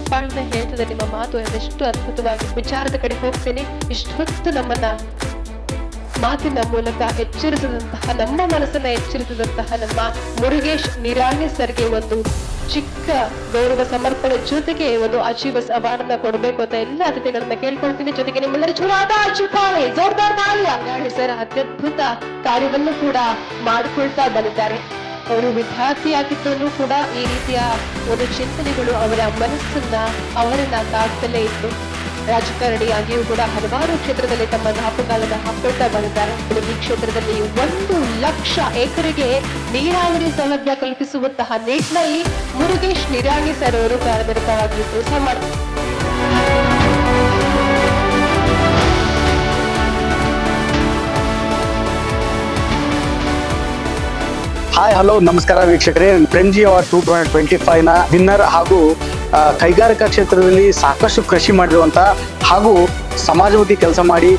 ಕಾರಣ ಹೇಳ್ತದೆ ನಿಮ್ಮ ಮಾತು ಅದೆಷ್ಟು ಅದ್ಭುತವಾಗಿ ವಿಚಾರದ ಕಡೆ ಹೋಗ್ತೇನೆ. ಇಷ್ಟೊತ್ತು ನಮ್ಮನ್ನ ಮಾತಿನ ಮೂಲಕ ಎಚ್ಚರಿಸಿದಂತಹ, ನಮ್ಮ ಮನಸ್ಸನ್ನ ಎಚ್ಚರಿಸಿದಂತಹ ನಮ್ಮ ಮುರುಗೇಶ್ ನಿರಾಣಿ ಸರ್ಗೆ ಒಂದು ಚಿಕ್ಕ ಗೌರವ ಸಮರ್ಪಣೆ ಜೊತೆಗೆ ಒಂದು ಅಜೀವ ಅವಾರ್ಡ್ ಕೊಡಬೇಕು ಅಂತ ಎಲ್ಲ ಅತಿಥಿಗಳನ್ನ ಕೇಳ್ಕೊಳ್ತೀನಿ. ಜೊತೆಗೆ ನಿಮ್ಮೆಲ್ಲರ ಚುನಾದ ಚುಪಾಳೆ ಜೋರ್ದಾರ್ ಸರ್ ಅತ್ಯದ್ಭುತ ಕಾರ್ಯವನ್ನು ಕೂಡ ಮಾಡಿಕೊಳ್ತಾ ಬಂದಿದ್ದಾರೆ. ಅವರು ವಿದ್ಯಾರ್ಥಿಯಾಗಿದ್ದರೂ ಕೂಡ ಈ ರೀತಿಯ ಒಂದು ಚಿಂತನೆಗಳು ಅವರ ಮನಸ್ಸನ್ನ ಅವರನ್ನ ತಾಡ್ತಲೇ ಇತ್ತು ರಾಜಕಾರಣಿಯಾಗಿಯೂ ಕೂಡ ಹಲವಾರು ಕ್ಷೇತ್ರದಲ್ಲಿ ತಮ್ಮ ದಾಪುಗಾಲದ ಹಾಕೊಳ್ತಾ ಬಂದಿದ್ದಾರೆ ಈ ಕ್ಷೇತ್ರದಲ್ಲಿ ಒಂದು ಲಕ್ಷ ಎಕರೆಗೆ ನೀರಾವರಿ ಸೌಲಭ್ಯ ಕಲ್ಪಿಸುವಂತಹ ನಿಟ್ಟಿನಲ್ಲಿ ಮುರುಗೇಶ್ ನಿರಾಣಿ ಸರ್ ಅವರು ಕಾರ್ಯನಿರತವಾಗಿ ಕೆಲಸ ಹಾಯ್ ಹಲೋ ನಮಸ್ಕಾರ ವೀಕ್ಷಕರೇ. ಫ್ರೆಂಜಿ ಅವಾರ್ಡ್ ಟೂ ತೌಸಂಡ್ ಟ್ವೆಂಟಿ ಫೈವ್ನ ವಿನ್ನರ್ ಹಾಗೂ ಕೈಗಾರಿಕಾ ಕ್ಷೇತ್ರದಲ್ಲಿ ಸಾಕಷ್ಟು ಕೃಷಿ ಮಾಡಿರುವಂತಹ ಹಾಗೂ ಸಮಾಜಮುಖಿ ಕೆಲಸ ಮಾಡಿ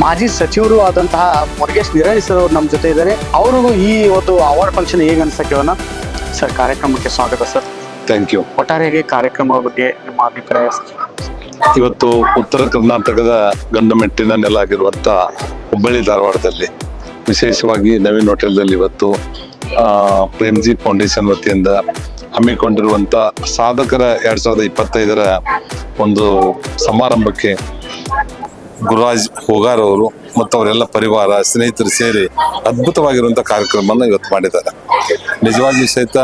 ಮಾಜಿ ಸಚಿವರು ಆದಂತಹ ಮುರುಗೇಶ್ ನಿರಾಣಿ ಸರ್ ಅವರು ನಮ್ಮ ಜೊತೆ ಇದ್ದಾರೆ. ಅವರು ಈ ಒಂದು ಅವಾರ್ಡ್ ಫಂಕ್ಷನ್ ಹೇಗೆ ಕೇಳೋಣ. ಸರ್ ಕಾರ್ಯಕ್ರಮಕ್ಕೆ ಸ್ವಾಗತ ಸರ್ ಥ್ಯಾಂಕ್ ಯು ಒಟ್ಟಾರೆಯಾಗಿ ಕಾರ್ಯಕ್ರಮ ಬಗ್ಗೆ ನಿಮ್ಮ ಅಭಿಪ್ರಾಯ ಇವತ್ತು ಉತ್ತರ ಕರ್ನಾಟಕದ ಗಂಡಮೆಟ್ಟಿನ ನೆಲ ಆಗಿರುವಂತ ಹುಬ್ಬಳ್ಳಿ ಧಾರವಾಡದಲ್ಲಿ ವಿಶೇಷವಾಗಿ ನವೀನ್ ಹೋಟೆಲ್ದಲ್ಲಿ ಇವತ್ತು ಪ್ರೇಮ್ಜಿ ಫೌಂಡೇಶನ್ ವತಿಯಿಂದ ಹಮ್ಮಿಕೊಂಡಿರುವಂಥ ಸಾಧಕರ ಎರಡ್ ಸಾವಿರದ ಇಪ್ಪತ್ತೈದರ ಒಂದು ಸಮಾರಂಭಕ್ಕೆ ಗುರುರಾಜ್ ಹೋಗಾರ್ ಅವರು ಮತ್ತು ಅವರೆಲ್ಲ ಪರಿವಾರ, ಸ್ನೇಹಿತರು ಸೇರಿ ಅದ್ಭುತವಾಗಿರುವಂಥ ಕಾರ್ಯಕ್ರಮವನ್ನು ಇವತ್ತು ಮಾಡಿದ್ದಾರೆ. ನಿಜವಾಗಿಯೂ ಸಹಿತ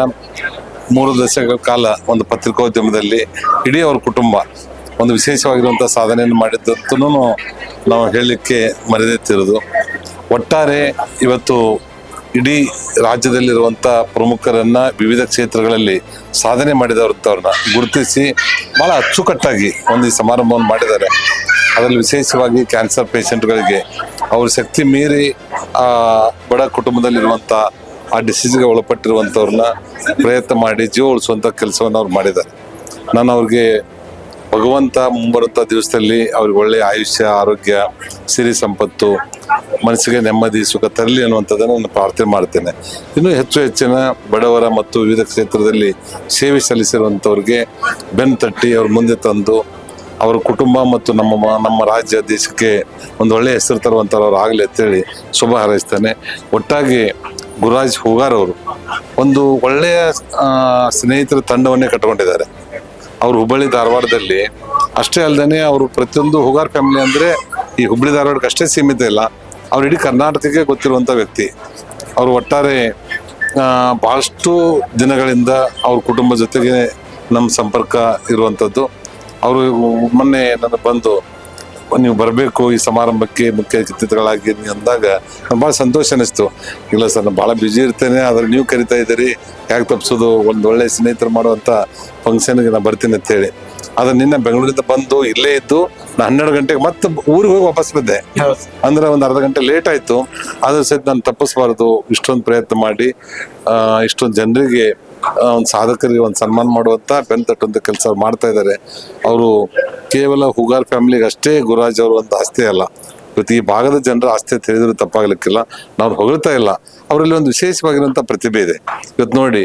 ಮೂರು ದಶಕಗಳ ಕಾಲ ಒಂದು ಪತ್ರಿಕೋದ್ಯಮದಲ್ಲಿ ಇಡೀ ಅವ್ರ ಕುಟುಂಬ ಒಂದು ವಿಶೇಷವಾಗಿರುವಂಥ ಸಾಧನೆಯನ್ನು ಮಾಡಿದ್ದನ್ನು ನಾವು ಹೇಳಲಿಕ್ಕೆ ಮರೆದಿತ್ತಿರೋದು ಒಟ್ಟಾರೆ ಇವತ್ತು ಇಡೀ ರಾಜ್ಯದಲ್ಲಿರುವಂಥ ಪ್ರಮುಖರನ್ನ ವಿವಿಧ ಕ್ಷೇತ್ರಗಳಲ್ಲಿ ಸಾಧನೆ ಮಾಡಿದವ್ರನ್ನ ಗುರುತಿಸಿ ಬಹಳ ಅಚ್ಚುಕಟ್ಟಾಗಿ ಒಂದು ಈ ಸಮಾರಂಭವನ್ನು ಮಾಡಿದ್ದಾರೆ. ಅದರಲ್ಲಿ ವಿಶೇಷವಾಗಿ ಕ್ಯಾನ್ಸರ್ ಪೇಷಂಟ್ಗಳಿಗೆ ಅವ್ರ ಶಕ್ತಿ ಮೀರಿ, ಆ, ಬಡ ಕುಟುಂಬದಲ್ಲಿರುವಂಥ ಆ ಡಿಸೀಸ್ಗೆ ಒಳಪಟ್ಟಿರುವಂಥವ್ರನ್ನ ಪ್ರಯತ್ನ ಮಾಡಿ, ಜೀವ ಉಳಿಸುವಂಥ ಕೆಲಸವನ್ನು ಅವ್ರು ಮಾಡಿದ್ದಾರೆ. ನಾನು ಅವ್ರಿಗೆ ಭಗವಂತ ಮುಂಬರುವಂಥ ದಿವಸದಲ್ಲಿ ಅವ್ರಿಗೆ ಒಳ್ಳೆಯ ಆಯುಷ್ಯ, ಆರೋಗ್ಯ, ಸಿರಿ ಸಂಪತ್ತು ಮನಸ್ಸಿಗೆ ನೆಮ್ಮದಿ, ಸುಖ ತರಲಿ ಅನ್ನುವಂಥದ್ದನ್ನು ನಾನು ಪ್ರಾರ್ಥನೆ ಮಾಡ್ತೇನೆ. ಇನ್ನೂ ಹೆಚ್ಚು ಹೆಚ್ಚಿನ ಬಡವರ ಮತ್ತು ವಿವಿಧ ಕ್ಷೇತ್ರದಲ್ಲಿ ಸೇವೆ ಸಲ್ಲಿಸಿರುವಂಥವ್ರಿಗೆ ಬೆನ್ನು ತಟ್ಟಿ ಅವ್ರ ಮುಂದೆ ತಂದು ಅವರ ಕುಟುಂಬ ಮತ್ತು ನಮ್ಮ ನಮ್ಮ ರಾಜ್ಯ, ದೇಶಕ್ಕೆ ಒಂದು ಒಳ್ಳೆಯ ಹೆಸರು ತರುವಂಥವ್ರು ಆಗಲಿ ಅಂತೇಳಿ ಶುಭ ಹಾರೈಸ್ತೇನೆ. ಒಟ್ಟಾಗಿ ಗುರುರಾಜ್ ಹುಗಾರ್ ಅವರು ಒಂದು ಒಳ್ಳೆಯ ಸ್ನೇಹಿತರ ತಂಡವನ್ನೇ ಕಟ್ಕೊಂಡಿದ್ದಾರೆ ಅವರು ಹುಬ್ಬಳ್ಳಿ ಧಾರವಾಡದಲ್ಲಿ ಅಷ್ಟೇ ಅಲ್ಲದೆ ಅವರು ಪ್ರತಿಯೊಂದು ಹುಗಾರ್ ಫ್ಯಾಮಿಲಿ ಅಂದರೆ ಈ ಹುಬ್ಬಳ್ಳಿ ಧಾರವಾಡಕ್ಕೆ ಅಷ್ಟೇ ಸೀಮಿತ ಇಲ್ಲ. ಅವ್ರು ಇಡೀ ಕರ್ನಾಟಕಕ್ಕೆ ಗೊತ್ತಿರುವಂಥ ವ್ಯಕ್ತಿ. ಅವರು ಒಟ್ಟಾರೆ ಭಾಳಷ್ಟು ದಿನಗಳಿಂದ ಅವ್ರ ಕುಟುಂಬ ಜೊತೆಗೆ ನಮ್ಮ ಸಂಪರ್ಕ ಇರುವಂಥದ್ದು. ಅವರು ಮೊನ್ನೆ ನನಗೆ ಬಂದು, ನೀವು ಬರಬೇಕು ಈ ಸಮಾರಂಭಕ್ಕೆ ಮುಖ್ಯ ಅತಿಥಿಗಳಾಗಿ ಅಂದಾಗ ನಂಗೆ ಭಾಳ ಸಂತೋಷ ಅನ್ನಿಸ್ತು ಇಲ್ಲ ಸರ್, ನಾನು ಭಾಳ ಬ್ಯುಸಿ ಇರ್ತೇನೆ, ಆದರೆ ನೀವು ಕರಿತಾ ಇದ್ದೀರಿ. ಯಾಕೆ ತಪ್ಪಿಸೋದು? ಒಂದು ಒಳ್ಳೆ ಸ್ನೇಹಿತರು ಮಾಡುವಂಥ ಫಂಕ್ಷನ್ಗೆ ನಾನು ಬರ್ತೀನಿ ಅಂತ ಆದ್ರೆ ನಿನ್ನೆ ಬೆಂಗಳೂರಿಂದ ಬಂದು ಇಲ್ಲೇ ಇದ್ದು ನಾನು ಹನ್ನೆರಡು ಗಂಟೆಗೆ ಮತ್ತೆ ಊರಿಗೆ ಹೋಗಿ ವಾಪಸ್ ಬಂದೆ. ಅಂದ್ರೆ ಒಂದು ಅರ್ಧ ಗಂಟೆ ಲೇಟ್ ಆಯ್ತು. ಅದ್ರ ಸಹಿತ ನಾನು ತಪ್ಪಿಸ್ಬಾರ್ದು. ಇಷ್ಟೊಂದು ಪ್ರಯತ್ನ ಮಾಡಿ ಇಷ್ಟೊಂದು ಜನರಿಗೆ ಒಂದು ಸಾಧಕರಿಗೆ ಒಂದು ಸನ್ಮಾನ ಮಾಡುವಂತ ಬೆನ್ ತಟ್ಟುವಂತ ಕೆಲಸ ಮಾಡ್ತಾ ಇದ್ದಾರೆ. ಅವರು ಕೇವಲ ಹುಗಾರ್ ಫ್ಯಾಮಿಲಿಗೆ ಅಷ್ಟೇ ಗುರುರಾಜ್ ಅವರು ಒಂದು ಆಸ್ತಿ ಅಲ್ಲ. ಇವತ್ತು ಈ ಭಾಗದ ಜನರ ಆಸ್ತಿ ಅಂತ ಹೇಳಿದ್ರು ತಪ್ಪಾಗ್ಲಿಕ್ಕಿಲ್ಲ. ನಾವು ಹೊಗಳ್ತಾ ಇಲ್ಲ. ಅವರಲ್ಲಿ ಒಂದು ವಿಶೇಷವಾಗಿರುವಂತ ಪ್ರತಿಭೆ ಇದೆ. ಇವತ್ತು ನೋಡಿ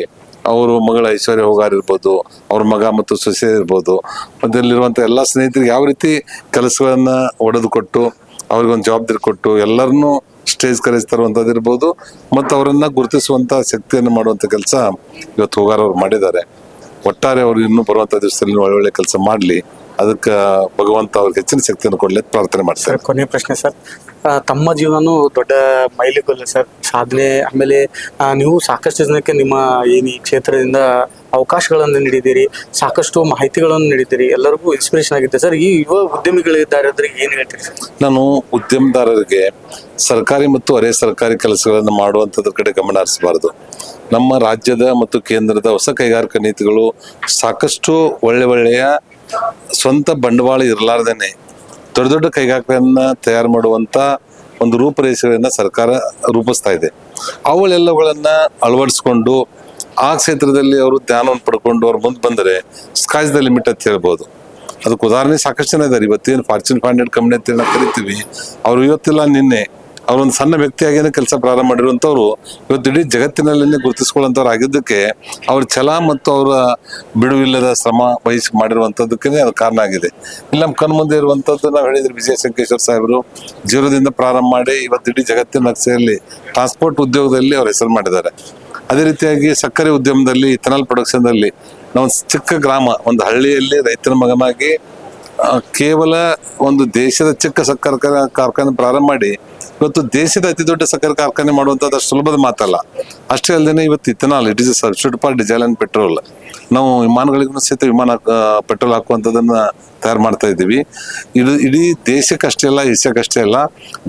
ಅವರು ಮಗಳ ಐಶ್ವರ್ಯ ಹೋಗಾರ್ ಇರ್ಬೋದು, ಅವ್ರ ಮಗ ಮತ್ತು ಸೊಸೆ ಇರ್ಬೋದು ಅದರಲ್ಲಿರುವಂಥ ಎಲ್ಲ ಸ್ನೇಹಿತರಿಗೆ ಯಾವ ರೀತಿ ಕೆಲಸಗಳನ್ನ ಒಡೆದು ಕೊಟ್ಟು ಅವ್ರಿಗೊಂದು ಜವಾಬ್ದಾರಿ ಕೊಟ್ಟು ಎಲ್ಲರನ್ನೂ ಸ್ಟೇಜ್ ಕರೆಸಿ ಇರ್ಬೋದು, ಮತ್ತು ಅವರನ್ನ ಗುರುತಿಸುವಂತ ಶಕ್ತಿಯನ್ನು ಮಾಡುವಂತ ಕೆಲಸ ಇವತ್ತು ಹೋಗಾರ ಅವ್ರು ಮಾಡಿದ್ದಾರೆ. ಒಟ್ಟಾರೆ ಅವರು ಇನ್ನೂ ಬರುವಂತ ದಿವಸದಲ್ಲಿ ಒಳ್ಳೆ ಕೆಲಸ ಮಾಡಲಿ. ಅದಕ್ಕೆ ಭಗವಂತ ಅವ್ರಿಗೆ ಹೆಚ್ಚಿನ ಶಕ್ತಿಯನ್ನು ಕೊಡ್ಲಿಕ್ಕೆ ಅಂತ ಪ್ರಾರ್ಥನೆ ಮಾಡ್ತಾರೆ ಸರ್ ಕೊನೆಯ ಪ್ರಶ್ನೆ ಸರ್. ಆ, ತಮ್ಮ ಜೀವನನೂ ದೊಡ್ಡ ಮೈಲಿಗಲ್ಲ ಸರ್. ಸಾಧನೆ ಆಮೇಲೆ ಆ, ನೀವು ಸಾಕಷ್ಟು ಜನಕ್ಕೆ ನಿಮ್ಮ ಏನು ಈ ಕ್ಷೇತ್ರದಿಂದ ಅವಕಾಶಗಳನ್ನು ನೀಡಿದ್ದೀರಿ ಸಾಕಷ್ಟು ಮಾಹಿತಿಗಳನ್ನು ನೀಡಿದ್ದೀರಿ ಎಲ್ಲರಿಗೂ ಇನ್ಸ್ಪಿರೇಷನ್ ಆಗಿದೆ ಸರ್ ಈ ಯುವ ಉದ್ಯಮಿಗಳಿದ್ದಾರೆ ಅಂದ್ರೆ ಏನು ಹೇಳ್ತೀರಿ ಸರ್? ನಾನು ಉದ್ಯಮದಾರರಿಗೆ ಸರ್ಕಾರಿ ಮತ್ತು ಅರೆ ಸರ್ಕಾರಿ ಕೆಲಸಗಳನ್ನು ಮಾಡುವಂಥದ್ರ ಕಡೆ ಗಮನ ಹರಿಸಬಾರದು. ನಮ್ಮ ರಾಜ್ಯದ ಮತ್ತು ಕೇಂದ್ರದ ಹೊಸ ಕೈಗಾರಿಕಾ ನೀತಿಗಳು ಸಾಕಷ್ಟು ಒಳ್ಳೆ ಒಳ್ಳೆಯ ಸ್ವಂತ ಬಂಡವಾಳ ಇರಲಾರ್ದೇನೆ ದೊಡ್ಡ ದೊಡ್ಡ ಕೈಗಾರಿಕೆಗಳನ್ನ ತಯಾರು ಮಾಡುವಂತ ಒಂದು ರೂಪರೇಷೆಗಳನ್ನ ಸರ್ಕಾರ ರೂಪಿಸ್ತಾ ಇದೆ. ಅವುಗಳೆಲ್ಲವುಗಳನ್ನ ಅಳವಡಿಸ್ಕೊಂಡು ಆ ಕ್ಷೇತ್ರದಲ್ಲಿ ಅವರು ಧ್ಯಾನವನ್ನು ಪಡ್ಕೊಂಡು ಅವ್ರು ಮುಂದೆ ಬಂದರೆ ಸ್ಕಾಯ್ಸ್ ದ ಲಿಮಿಟ್ ಅಂತ ಹೇಳ್ಬೋದು. ಅದಕ್ಕೆ ಉದಾಹರಣೆ ಸಾಕಷ್ಟು ಜನ ಇದ್ದಾರೆ ಇವತ್ತೇನು ಫಾರ್ಚೂನ್ ಫೈವ್ ಹಂಡ್ರೆಡ್ ಕಂಪ್ನಿ ಅಂತ ಕರಿತೀವಿ. ಅವ್ರು ಇವತ್ತಿಲ್ಲ, ನಿನ್ನೆ. ಅವರೊಂದು ಸಣ್ಣ ವ್ಯಕ್ತಿಯಾಗಿಯೇ ಕೆಲಸ ಪ್ರಾರಂಭ ಮಾಡಿರುವಂಥವ್ರು ಇವತ್ತು ಇಡೀ ಜಗತ್ತಿನಲ್ಲೇ ಗುರುತಿಸ್ಕೊಳ್ಳೋಂಥವ್ರು ಆಗಿದ್ದಕ್ಕೆ ಅವ್ರ ಛಲ ಮತ್ತು ಅವರ ಬಿಡುವಿಲ್ಲದ ಶ್ರಮ ವಹಿಸಿ ಮಾಡಿರುವಂಥದ್ದಕ್ಕೆ ಅದು ಕಾರಣ ಆಗಿದೆ. ಇಲ್ಲಿ ನಮ್ಮ ಕಣ್ಮುಂದೆ ಇರುವಂಥದ್ದು ನಾವು ಹೇಳಿದ್ರೆ ವಿಜಯ ಶಂಕೇಶ್ವರ ಸಾಹೇಬರು ಜೀರೋದಿಂದ ಪ್ರಾರಂಭ ಮಾಡಿ ಇವತ್ತು ಇಡೀ ಜಗತ್ತಿನ ನಕ್ಷೆಯಲ್ಲಿ ಟ್ರಾನ್ಸ್ಪೋರ್ಟ್ ಉದ್ಯೋಗದಲ್ಲಿ ಅವ್ರ ಹೆಸರು ಮಾಡಿದ್ದಾರೆ. ಅದೇ ರೀತಿಯಾಗಿ ಸಕ್ಕರೆ ಉದ್ಯಮದಲ್ಲಿ ಇಥನಾಲ್ ಪ್ರೊಡಕ್ಷನ್ದಲ್ಲಿ ನಾವು ಚಿಕ್ಕ ಗ್ರಾಮ, ಒಂದು ಹಳ್ಳಿಯಲ್ಲಿ ರೈತನ ಮಗನಾಗಿ ಕೇವಲ ಒಂದು ದೇಶದ ಚಿಕ್ಕ ಸಕ್ಕರೆ ಕಾರ್ಖಾನೆ ಪ್ರಾರಂಭ ಮಾಡಿ ಇವತ್ತು ದೇಶದ ಅತಿ ದೊಡ್ಡ ಸಕ್ಕರೆ ಕಾರ್ಖಾನೆ ಮಾಡುವಂಥದ್ದು ಸುಲಭದ ಮಾತಲ್ಲ. ಅಷ್ಟೇ ಅಲ್ಲದೆ ಇವತ್ತು ethanol, it is substitute for diesel and petrol. ನಾವು ವಿಮಾನಗಳಿಗೂ ಸಹಿತ ವಿಮಾನ ಪೆಟ್ರೋಲ್ ಹಾಕುವಂಥದ್ದನ್ನ ತಯಾರು ಮಾಡ್ತಾ ಇದ್ದೀವಿ. ಇದು ಇಡೀ ದೇಶಕ್ಕಷ್ಟೇ ಅಲ್ಲ, ಏಷ್ಯಾಕ್ಕಷ್ಟೇ ಅಲ್ಲ,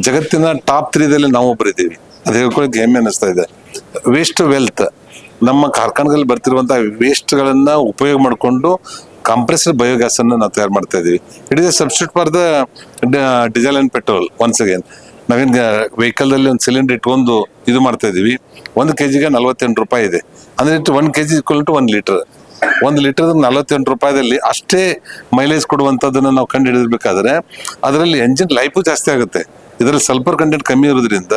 ಜಗತ್ತಿನ ಟಾಪ್ ತ್ರೀದಲ್ಲಿ ನಾವು ಒಬ್ಬರಿದ್ದೀವಿ ಅದು ಹೇಳ್ಕೊಳಕ್ಕೆ ಹೆಮ್ಮೆ ಅನಿಸ್ತಾ ಇದೆ. ವೇಸ್ಟ್ ವೆಲ್ತ್ ನಮ್ಮ ಕಾರ್ಖಾನೆಗಳಲ್ಲಿ ಬರ್ತಿರುವಂಥ ವೇಸ್ಟ್ಗಳನ್ನು ಉಪಯೋಗ ಮಾಡಿಕೊಂಡು ಕಂಪ್ರೆಸ್ಡ್ ಬಯೋಗ್ಯಾಸನ್ನು ನಾವು ತಯಾರು ಮಾಡ್ತಾ ಇದ್ದೀವಿ. It is substitute for the diesel and petrol once again ನಾವೇನ್ ವೆಹಿಕಲ್ ಅಲ್ಲಿ ಒಂದು ಸಿಲಿಂಡರ್ ಇಟ್ಕೊಂಡು ಇದು ಮಾಡ್ತಾ ಇದೀವಿ. ಒಂದು ಕೆಜಿಗೆ ನಲವತ್ತೆಂಟು ರೂಪಾಯಿ ಇದೆ. ಅಂದ್ರೆ ಇಟ್ಟು ಒನ್ ಕೆಜಿ ಇಕ್ವಲ್ ಟು ಒಂದು ಲೀಟರ್. ಒಂದು ಲೀಟರ್ ನಲವತ್ತೆಂಟು ರೂಪಾಯಿದಲ್ಲಿ ಅಷ್ಟೇ ಮೈಲೇಜ್ ಕೊಡುವಂಥದ್ದನ್ನು ನಾವು ಕಂಡು ಹಿಡಿದಿರ್ಬೇಕಾದ್ರೆ ಅದರಲ್ಲಿ ಎಂಜಿನ್ ಲೈಫು ಜಾಸ್ತಿ ಆಗುತ್ತೆ. ಇದರಲ್ಲಿ ಸಲ್ಪರ್ ಕಂಟೆಂಟ್ ಕಮ್ಮಿ ಇರೋದ್ರಿಂದ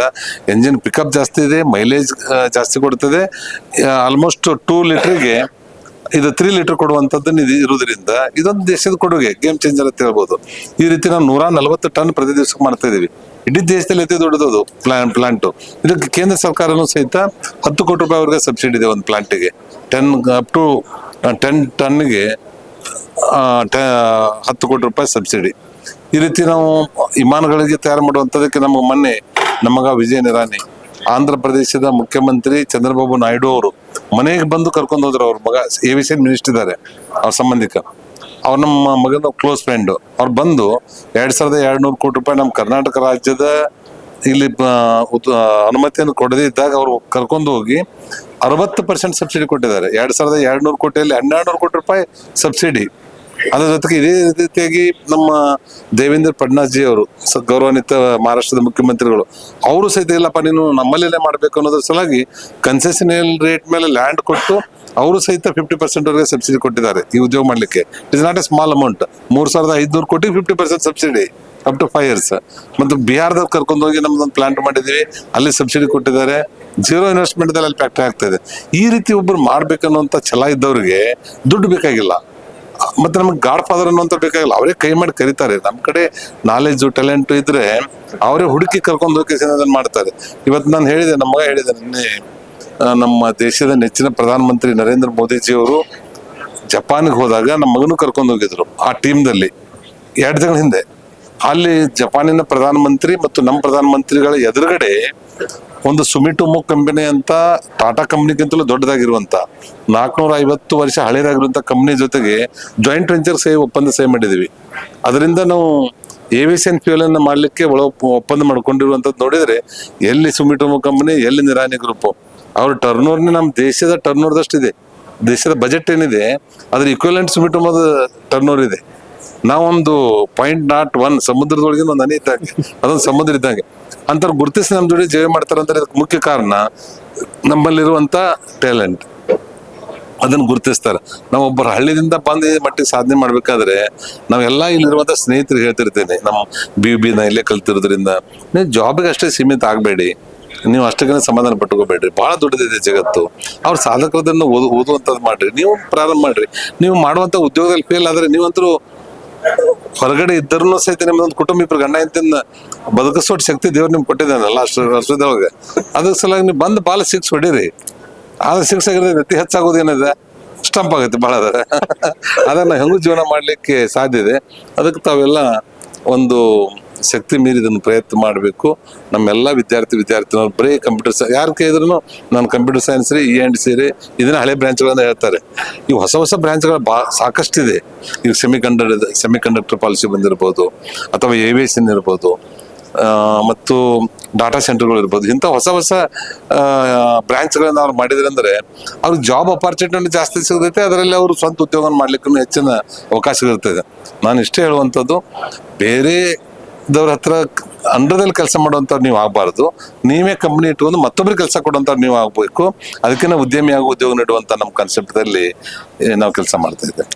ಎಂಜಿನ್ ಪಿಕಪ್ ಜಾಸ್ತಿ ಇದೆ ಮೈಲೇಜ್ ಜಾಸ್ತಿ ಕೊಡ್ತದೆ. ಆಲ್ಮೋಸ್ಟ್ ಟೂ ಲೀಟ್ರಿಗೆ ಇದು ತ್ರೀ ಲೀಟರ್ ಕೊಡುವಂಥದ್ದನ್ನು ಇದು ಇರೋದ್ರಿಂದ ಇದೊಂದು ದೇಶದ ಕೊಡುಗೆ ಗೇಮ್ ಚೇಂಜರ್ ಅಂತ ಹೇಳ್ಬೋದು. ಈ ರೀತಿ ನಾವು ನೂರ ನಲವತ್ತು ಟನ್ ಪ್ರತಿ ದಿವಸಕ್ಕೆ ಮಾಡ್ತಾ ಇದೀವಿ. ಇಡೀ ದೇಶದಲ್ಲಿ ಅತಿ ದೊಡ್ಡದು ಪ್ಲಾನ್ ಪ್ಲಾಂಟ್ ಇದಕ್ಕೆ ಕೇಂದ್ರ ಸರ್ಕಾರನೂ ಸಹಿತ ಹತ್ತು ಕೋಟಿ ರೂಪಾಯಿವರೆಗೆ ಸಬ್ಸಿಡಿ ಇದೆ ಒಂದು ಪ್ಲಾಂಟಿಗೆ ಟೆನ್ ಅಪ್ ಟು ಟೆನ್ ಟನ್ಗೆ ಹತ್ತು ಕೋಟಿ ರೂಪಾಯಿ ಸಬ್ಸಿಡಿ ಈ ರೀತಿ ನಾವು ವಿಮಾನಗಳಿಗೆ ತಯಾರು ಮಾಡುವಂಥದ್ದಕ್ಕೆ ನಮ್ಮ ಮೊನ್ನೆ ನಮಗ ವಿಜಯ ನಿರಾನಿ ಆಂಧ್ರ ಪ್ರದೇಶದ ಮುಖ್ಯಮಂತ್ರಿ ಚಂದ್ರಬಾಬು ನಾಯ್ಡು ಅವರು ಮನೆಗೆ ಬಂದು ಕರ್ಕೊಂಡು ಹೋದ್ರು. ಅವ್ರ ಮಗ ಏವಿಯೇಷನ್ ಮಿನಿಸ್ಟರ್ ಇದ್ದಾರೆ, ಅವ್ರ ಸಂಬಂಧಿಕ. ಅವ್ರ ನಮ್ಮ ಮಗನ ಕ್ಲೋಸ್ ಫ್ರೆಂಡ್ ಅವ್ರು ಬಂದು ಎರಡ್ ಸಾವಿರದ ಎರಡು ನೂರು ಕೋಟಿ ರೂಪಾಯಿ ನಮ್ಮ ಕರ್ನಾಟಕ ರಾಜ್ಯದ ಇಲ್ಲಿ ಅನುಮತಿಯನ್ನು ಕೊಡದೇ ಇದ್ದಾಗ ಅವರು ಕರ್ಕೊಂಡು ಹೋಗಿ ಅರವತ್ತು ಪರ್ಸೆಂಟ್ ಸಬ್ಸಿಡಿ ಕೊಟ್ಟಿದ್ದಾರೆ. ಎರಡ್ ಸಾವಿರದ ಎರಡು ನೂರು ಕೋಟಿಯಲ್ಲಿ ಹನ್ನೆರಡು ನೂರು ಕೋಟಿ ರೂಪಾಯಿ ಸಬ್ಸಿಡಿ ಅದರ ಜೊತೆಗೆ ಇದೇ ರೀತಿಯಾಗಿ ನಮ್ಮ ದೇವೇಂದ್ರ ಫಡ್ನಾಸ್ ಜಿ ಅವರು ಗೌರವಾನ್ವಿತ ಮಹಾರಾಷ್ಟ್ರದ ಮುಖ್ಯಮಂತ್ರಿಗಳು, ಅವರು ಸಹಿತ ಇಲ್ಲಪ್ಪ, ನೀನು ನಮ್ಮಲ್ಲೇ ಮಾಡಬೇಕು ಅನ್ನೋದ್ರ ಸಲುವಾಗಿ ಕನ್ಸೆಷನಲ್ ರೇಟ್ ಮೇಲೆ ಲ್ಯಾಂಡ್ ಕೊಟ್ಟು ಅವರು ಸಹಿತ ಫಿಫ್ಟಿ ಪರ್ಸೆಂಟ್ ವರೆಗೆ ಸಬ್ಸಿಡಿ ಕೊಟ್ಟಿದ್ದಾರೆ ಈ ಉದ್ಯೋಗ ಮಾಡಲಿಕ್ಕೆ. It is not a small amount ಮೂರ್ ಸಾವಿರದ ಐದ್ನೂರು ಕೋಟಿ fifty percent subsidy up to five years ಮತ್ತು ಬಿಹಾರದಲ್ಲಿ ಕರ್ಕೊಂಡು ಹೋಗಿ ನಮ್ದೊಂದು ಪ್ಲಾಂಟ್ ಮಾಡಿದೀವಿ ಅಲ್ಲಿ ಸಬ್ಸಿಡಿ ಕೊಟ್ಟಿದ್ದಾರೆ. ಜೀರೋ ಇನ್ವೆಸ್ಟ್ಮೆಂಟ್ ಅಲ್ಲಿ ಫ್ಯಾಕ್ಟ್ರಿ ಆಗ್ತಾ ಇದೆ. ಈ ರೀತಿ ಒಬ್ಬರು ಮಾಡ್ಬೇಕನ್ನುವಂತ ಛಲ ಇದ್ದವರಿಗೆ ದುಡ್ಡು ಬೇಕಾಗಿಲ್ಲ. ಮತ್ತೆ ನಮ್ಗೆ ಗಾಡ್ ಫಾದರ್ ಅನ್ನುವಂತ ಬೇಕಾಗಿಲ್ಲ. ಅವರೇ ಕೈ ಮಾಡಿ ಕರೀತಾರೆ. ನಮ್ಮ ಕಡೆ ನಾಲೆಜು ಟ್ಯಾಲೆಂಟು ಇದ್ರೆ ಅವರೇ ಹುಡುಕಿ ಕರ್ಕೊಂಡು ಹೋಗಿ ಅದನ್ನ ಮಾಡ್ತಾರೆ. ಇವತ್ತು ನಾನು ಹೇಳಿದೆ, ನಮ್ಮ ಮಗ ಹೇಳಿದೆ ನಿನ್ನೆ ನಮ್ಮ ದೇಶದ ನೆಚ್ಚಿನ ಪ್ರಧಾನಮಂತ್ರಿ ನರೇಂದ್ರ ಮೋದಿಜಿ ಅವರು ಜಪಾನ್ಗೆ ಹೋದಾಗ ನಮ್ಮ ಮಗನು ಕರ್ಕೊಂಡು ಹೋಗಿದ್ರು ಆ ಟೀಮ್ದಲ್ಲಿ. ಎರಡು ತಿಂಗಳ ಹಿಂದೆ. ಅಲ್ಲಿ ಜಪಾನಿನ ಪ್ರಧಾನಮಂತ್ರಿ ಮತ್ತು ನಮ್ಮ ಪ್ರಧಾನಮಂತ್ರಿಗಳ ಎದುರುಗಡೆ ಒಂದು ಸುಮಿಟೋಮೊ ಕಂಪನಿ ಅಂತ ಟಾಟಾ ಕಂಪ್ನಿಗಿಂತಲೂ ದೊಡ್ಡದಾಗಿರುವಂತ ನಾಲ್ಕುನೂರ ಐವತ್ತು ವರ್ಷ ಹಳೇದಾಗಿರುವಂಥ ಕಂಪನಿ ಜೊತೆಗೆ ಜಾಯಿಂಟ್ ವೆಂಚರ್ ಸಹಿ ಒಪ್ಪಂದ ಸೇ ಮಾಡಿದ್ದೀವಿ. ಅದರಿಂದ ನಾವು ಏವಿಯೇಷನ್ ಫ್ಯೂಲ್ ಅನ್ನು ಮಾಡ್ಲಿಕ್ಕೆ ಒಳ ಒಪ್ಪಂದ ಮಾಡ್ಕೊಂಡಿರುವಂತದ್ದು ನೋಡಿದ್ರೆ ಎಲ್ಲಿ ಸುಮಿಟೋಮೊ ಕಂಪನಿ, ಎಲ್ಲಿ ನಿರಾನಿ ಗ್ರೂಪ್ ಅವ್ರ ಟರ್ನ್ ನಮ್ಮ ದೇಶದ ಟರ್ನ್ ಇದೆ. ದೇಶದ ಬಜೆಟ್ ಏನಿದೆ, ಅದ್ರ ಇಕ್ವಲೆಂಟ್ ಮೊದಲು ಟರ್ನ್ ಇದೆ. ನಾವೊಂದು ಪಾಯಿಂಟ್ ನಾಟ್ ಒನ್ ಸಮುದ್ರದೊಳಗೆ ಒಂದು ಹನಿ ಇದ್ದಂಗೆ, ಅದೊಂದು ಸಮುದ್ರ ಇದ್ದಂಗೆ. ಅಂತವ್ರು ಗುರುತಿಸಿ ನಮ್ಮ ಜೋಡಿ ಜೀವ ಮಾಡ್ತಾರೆ ಅಂದ್ರೆ ಅದಕ್ಕೆ ಮುಖ್ಯ ಕಾರಣ ನಮ್ಮಲ್ಲಿರುವಂತ ಟ್ಯಾಲೆಂಟ್ ಅದನ್ನ ಗುರುತಿಸ್ತಾರೆ. ನಾವು ಒಬ್ಬರು ಹಳ್ಳಿದಿಂದ ಬಂದು ಮಟ್ಟಿಗೆ ಸಾಧನೆ ಮಾಡ್ಬೇಕಾದ್ರೆ ನಾವೆಲ್ಲ ಇಲ್ಲಿರುವಂತ ಸ್ನೇಹಿತರು ಹೇಳ್ತಿರ್ತೇನೆ. ನಮ್ಮ ಬಿ ಬಿ ನ ಇಲ್ಲೇ ಕಲ್ತಿರೋದ್ರಿಂದ. ನೀವು ಜಾಬಿಗೆ ಅಷ್ಟೇ ಸೀಮಿತ ಆಗಬೇಡಿ. ನೀವು ಅಷ್ಟಕ್ಕೆ ಸಮಾಧಾನ ಪಟ್ಟುಕೋಬೇಡ್ರಿ ಬಹಳ ದೊಡ್ಡದಿದೆ ಜಗತ್ತು. ಅವ್ರು ಸಾಧಕರದನ್ನು ಓದು ಓದುವಂಥದ್ದು ಮಾಡ್ರಿ. ನೀವು ಪ್ರಾರಂಭ ಮಾಡ್ರಿ. ನೀವು ಮಾಡುವಂಥ ಉದ್ಯೋಗದಲ್ಲಿ ಫೇಲ್ ಆದರೆ ನೀವಂತರೂ ಹೊರಗಡೆ ಇದ್ದರೂ ಸಹಿತ ನಿಮ್ಮದೊಂದು ಕುಟುಂಬ ಇಬ್ಬರು ಗಂಡ ಇಂತಿಂದ ಬದುಕಿಸೋ ಶಕ್ತಿ ದೇವ್ರು ನಿಮ್ಗೆ ಕೊಟ್ಟಿದ್ದಾನಲ್ಲ, ಅಷ್ಟು ವರ್ಷದೊಳಗೆ ಅದ್ರ ಸಲುವಾಗಿ ನೀವು ಬಂದು ಬಾಲ ಸಿಕ್ಸ್ ಹೊಡೀರಿ. ಆದ್ರೆ ಸಿಕ್ಸ್ ಆಗಿರೋದು ಅತಿ ಹೆಚ್ಚಾಗೋದು ಏನಿದೆ? ಸ್ಟಂಪ್ ಆಗುತ್ತೆ ಅದ ಅದನ್ನ ಹೆಂಗೂ ಜೀವನ ಮಾಡಲಿಕ್ಕೆ ಸಾಧ್ಯ ಇದೆ. ಅದಕ್ಕೆ ತಾವೆಲ್ಲ ಒಂದು ಶಕ್ತಿ ಮೀರಿ ಇದನ್ನು ಪ್ರಯತ್ನ ಮಾಡಬೇಕು. ನಮ್ಮೆಲ್ಲ ವಿದ್ಯಾರ್ಥಿ ವಿದ್ಯಾರ್ಥಿನವ್ರು ಬರೀ ಕಂಪ್ಯೂಟರ್ ಸೈ ಯಾರು ಕೇಳಿದ್ರು ನಾನು ಕಂಪ್ಯೂಟರ್ ಸೈನ್ಸ್ ರೀ ಇ ಆ್ಯಂಡ್ ಸಿ ರೀ, ಇದನ್ನ ಹಳೆ ಬ್ರಾಂಚ್ಗಳನ್ನ ಹೇಳ್ತಾರೆ. ಈ ಹೊಸ ಹೊಸ ಬ್ರ್ಯಾಂಚ್ಗಳು ಬಾ ಸಾಕಷ್ಟಿದೆ. ಈಗ semiconductor semiconductor policy ಬಂದಿರ್ಬೋದು, ಅಥವಾ ಏವಿಯೇಷನ್ ಇರ್ಬೋದು ಮತ್ತು ಡಾಟಾ ಸೆಂಟರ್ಗಳು ಇರ್ಬೋದು, ಇಂಥ ಹೊಸ ಹೊಸ ಬ್ರಾಂಚ್ಗಳನ್ನ ಅವ್ರು ಮಾಡಿದ್ರೆ ಅಂದರೆ ಅವ್ರಿಗೆ ಜಾಬ್ ಅಪಾರ್ಚುನಿಟಿ ಜಾಸ್ತಿ ಸಿಗುತ್ತೆ, ಅದರಲ್ಲಿ ಅವರು ಸ್ವಂತ ಉದ್ಯೋಗ ಮಾಡ್ಲಿಕ್ಕೂ ಹೆಚ್ಚಿನ ಅವಕಾಶಗಳಿರ್ತದೆ ನಾನು ಇಷ್ಟೇ ಹೇಳುವಂಥದ್ದು, ಬೇರೆ ದವ್ರ ಹತ್ರ ಅಂಡರ್ದಲ್ಲಿ ಕೆಲಸ ಮಾಡುವಂಥವ್ರು ನೀವು ಆಗಬಾರ್ದು. ನೀವೇ ಕಂಪ್ನಿ ಇಟ್ಕೊಂಡು ಮತ್ತೊಬ್ಬರಿಗೆ ಕೆಲಸ ಕೊಡುವಂಥವ್ರು ನೀವು ಆಗಬೇಕು. ಅದಕ್ಕೆ ಉದ್ಯಮಿ ಆಗೋ ಉದ್ಯೋಗ ನೀಡುವಂಥ ನಮ್ಮ ಕಾನ್ಸೆಪ್ಟಲ್ಲಿ ನಾವು ಕೆಲಸ ಮಾಡ್ತಾ ಇದ್ದೇವೆ.